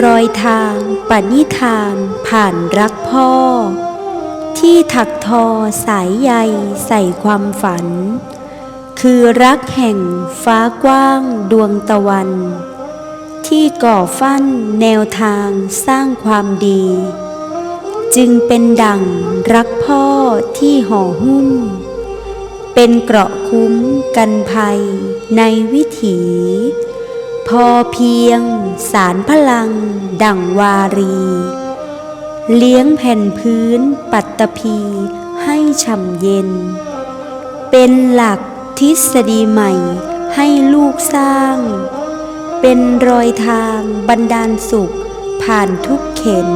รอยทางปณิธานผ่านรักพ่อ ที่ถักทอสายใยใส่ความฝัน คือรักแห่งฟ้ากว้างดวงตะวัน ที่ก่อฟั้นแนวทางสร้างความดี จึงเป็นดั่งรักพ่อที่ห่อหุ้ม เป็นเกราะคุ้มกันภัยในวิถี อเพียงสารพลัง ดั่งวารี เลี้ยงแผ่นพื้นปัตตภีให้ช่ำเย็น เป็นหลักทฤษฎีใหม่ให้ลูกสร้าง เป็นรอยทางบันดาลสุขผ่านทุกเข็น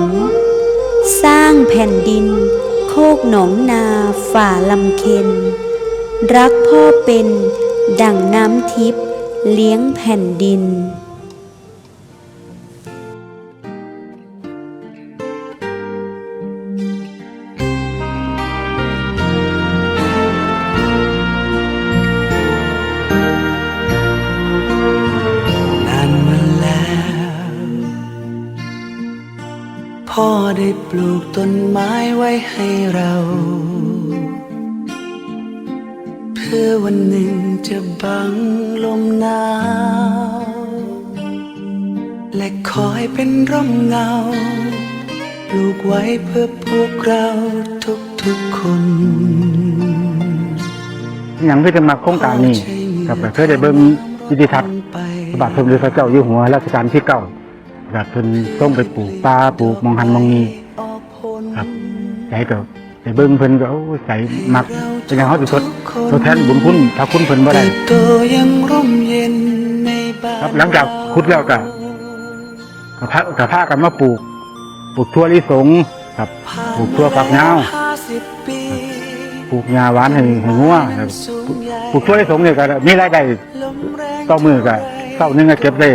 สร้างแผ่นดิน โคกหนองนาฝ่าลำเค็น รักพ่อเป็นดั่งน้ำทิพย์ เลี้ยงแผ่นดิน นานมาแล้ว พ่อได้ปลูกต้นไม้ไว้ให้เรา เพื่อวันหนึ่งจะบังลมหน เป็นร่มเงา ปลูกไว้เพื่อพวกเราทุกๆคนยังไม่ได้มาโครงการนี้กับเพื่อได้เบิ่งวิดีทัศน์พระบาทสมเด็จพระเจ้าอยู่หัวรัชกาลที่เก้าแบบเพิ่นต้องไปปลูกป่าปลูกหมองหันหมองนี้ครับใจก็ได้เบิ่งเพิ่นก็โอ้ยใจมักเป็นอย่างเฮาสิทดทดแทนบุญคุณถ้าคุณเพิ่นบ่ได้โตยังร่มเย็นในบ้านครับหลังจากขุดแล้วก็ ก็พาก็พากันมาปลูก ปลูกทั่วลิสงครับปลูกทั่วฝักยาวห้าปลูกหญ้าหวานให้ให้งัวครับปลูกทั่วลิสงเนี่ยก็มีรายได้ลมแรงต่อมือก็เศร้าหนึงก็เก็บได้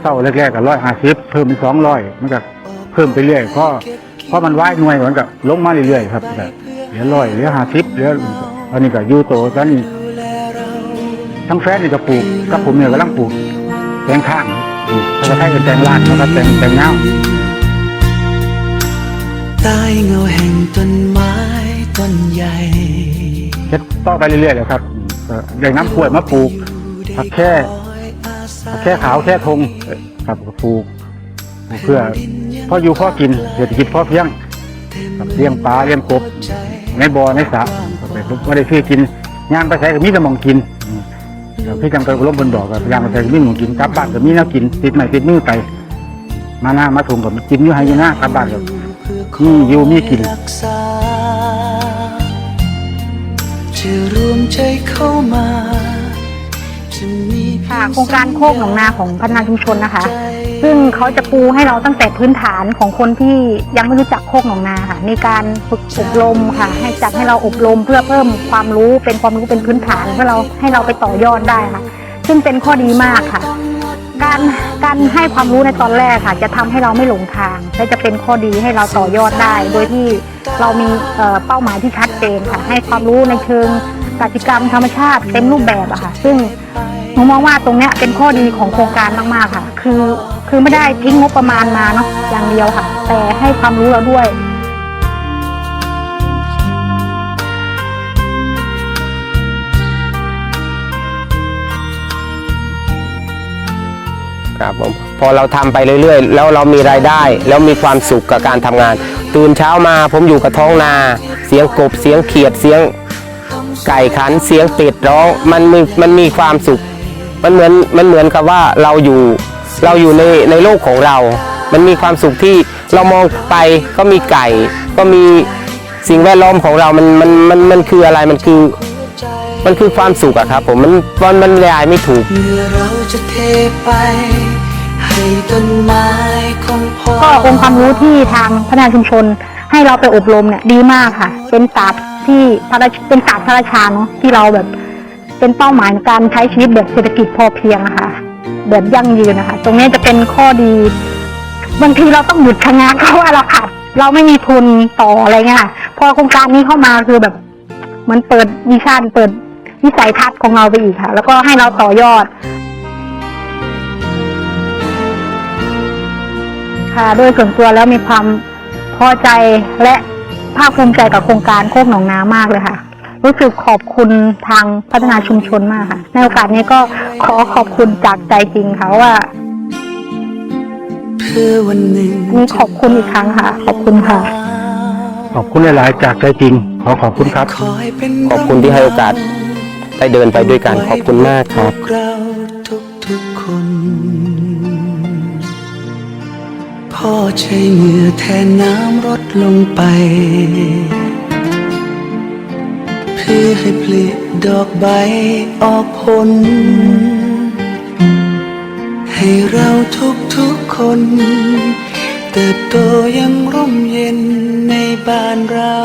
เศร้าแรกๆก็ร้อยห้าสิบเพิ่มเป็นสองร้อยมันก็เพิ่มไปเรื่อยเพราะเพราะมันว่ายหน่วยมันก็ลงมาเรื่อยๆครับเหลือร้อยเหลือห้าสิบเหลืออันนี้ก็ยูโตตอนนี้ทั้งแฟนนี่ก็ปลูกกับผมเนี่ยกำลังปลูกแตงข้าง ปลูกเขาก็ให้กันแตงลาดเขาก็แตงแตงเงาใต้เงาแห่งต้นไม้ต้นใหญ่เฮ็ดต่อไปเรื่อยๆเลยครับก็ได้น้ำกล้วยมาปลูกผักแค่ผักแค่ขาวแค่ทงเอ่อครับก็ปลูกปลูกเพื่อพ่ออยู่พ่อกินเศรษฐกิจพ่อเพียงครับเลี้ยงปลาเลี้ยงกบในบ่อในสระก็ไปไม่ได้ซื้อกินย่างไปใส่ก็มีแต่หมองกินอืมแล้ว พี่จังไปล้มบนดอกก็ย่างไปใส่มีหนูกินกลับบ้านก็มีแนวกินติดใหม่ติดมือไป มาหน้ามาถุงกับกินอยู่ให้ยู่หน้ากลับบ้านกับมีอยู่มีกินจะรวมใจเข้ามา โครงการโคกหนองนาของพัฒนาชุมชนนะคะ ซึ่งเขาจะปูให้เราตั้งแต่พื้นฐานของคนที่ยังไม่รู้จักโคกหนองนาค่ะมีการฝึกอบรมค่ะ ให้จัดให้เราอบรมเพื่อเพิ่มความรู้เป็นความรู้เป็นพื้นฐานเพื่อเราให้เราไปต่อยอดได้ค่ะ ซึ่งเป็นข้อดีมากค่ะ การการให้ความรู้ในตอนแรกค่ะ จะทำให้เราไม่หลงทาง และจะเป็นข้อดีให้เราต่อยอดได้ โดยที่เรามีเเป้าหมายที่ชัดเจนค่ะ ให้ความรู้ในเชิงกสิกรรมธรรมชาติเต็มรูปแบบอะค่ะ ซึ่ง หนูมองว่าตรงเนี้ยเป็นข้อดีของโครงการมากๆค่ะ คือคือไม่ได้ทิ้งงบประมาณมาเนาะอย่างเดียวค่ะ แต่ให้ความรู้เราด้วยครับผมพอเราทำไปเรื่อยๆ แล้วเรามีรายได้ แล้วมีความสุขกับการทำงาน ตื่นเช้ามาผมอยู่กับท้องนา เสียงกบเสียงเขียดเสียงไก่ขันเสียงเป็ดร้องมันมีมันมีความสุข มันเหมือนมันเหมือนกับว่าเราอยู่เราอยู่ในในโลกของเรา มันมีความสุขที่เรามองไปก็มีไก่ ก็มีสิ่งแวดล้อมของเรา มันมันมันมันคืออะไรมันคือ มันคือความสุขอะครับผมมันมันมันบรรยายไม่ถูกเมื่อเราจะเทไปให้ต้นไม้ของพ่อก็องค์ความรู้ที่ทางพัฒนาชุมชน ให้เราไปอบรมเนี่ยดีมากค่ะ เป็นศาสตร์ที่พระราชเป็นศาสตร์พระราชาเนาะที่เราแบบ เป็นเป้าหมายในการใช้ชีวิตแบบเศรษฐกิจพอเพียงอะค่ะแบบยั่งยืนนะคะ ตรงนี้จะเป็นข้อดี บางทีเราต้องหยุดชะงักเพราะว่าเราขาดเราไม่มีทุนต่ออะไรเงี้ยพอโครงการนี้เข้ามาคือแบบมันเปิดวิชั่นเปิดวิสัยทัศน์ของเราไปอีกค่ะ แล้วก็ให้เราต่อยอด ค่ะโดยส่วนตัวแล้วมีความพอใจและภาคภูมิใจกับโครงการโคกหนองน้ามากเลยค่ะ รู้สึกขอบคุณทางพัฒนาชุมชนมากค่ะ ในโอกาสนี้ก็ขอขอบคุณจากใจจริงค่ะว่าเพื่อวันหนึ่งนี่ขอบคุณอีกครั้งค่ะ ขอบคุณค่ะ ขอบคุณหลาย ๆ จากใจจริง ขอขอบคุณครับ ขอให้เป็นขอบคุณที่ให้โอกาสได้เดินไปด้วยกันขอบคุณมากครับพวเราทุกๆคนพ่อใช้เหงื่อแทนน้ำรดลงไปเพื่ อให้ผลิดอกใบออกผล ให้เราทุกๆคน เติบโตอยังร่มเย็นในบ้านเรา